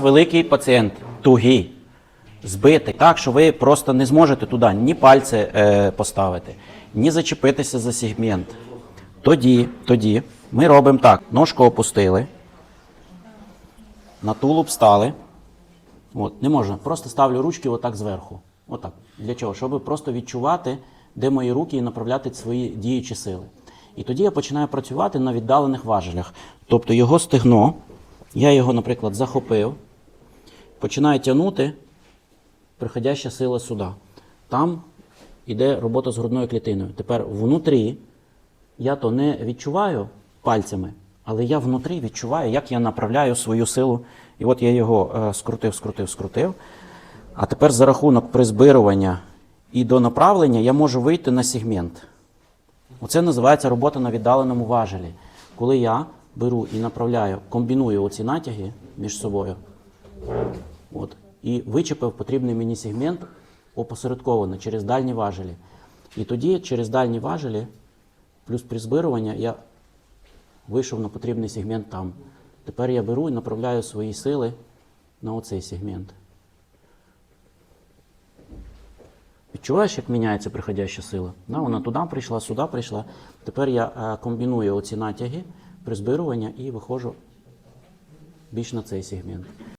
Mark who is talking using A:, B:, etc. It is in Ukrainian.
A: Великий пацієнт, тугий, збитий, так, що ви просто не зможете туди ні пальці е, поставити, ні зачепитися за сегмент. Тоді, тоді ми робимо так: ножку опустили, на тулуб стали. От, не можна. Просто ставлю ручки отак зверху. Отак. Для чого? Щоб просто відчувати, де мої руки і направляти свої діючі сили. І тоді я починаю працювати на віддалених важелях. Тобто його стегно, я його, наприклад, захопив, починаю тягнути, приходяща сила сюди. Там іде робота з грудною клітиною. Тепер внутрі я то не відчуваю пальцями, але я внутрі відчуваю, як я направляю свою силу. І от я його е, скрутив, скрутив, скрутив. А тепер за рахунок призбирування і до направлення я можу вийти на сегмент. Оце називається робота на віддаленому важелі. Коли я беру і направляю, комбіную оці натяги між собою. От, і вичепив потрібний мені сегмент опосередковано через дальні важелі. І тоді через дальні важелі плюс призбирування я вийшов на потрібний сегмент там. Тепер я беру і направляю свої сили на оцей сегмент. Відчуваєш, як міняється приходяща сила? Да, вона туди прийшла, сюди прийшла. Тепер я е, комбіную оці натяги, призбирування і виходжу більш на цей сегмент.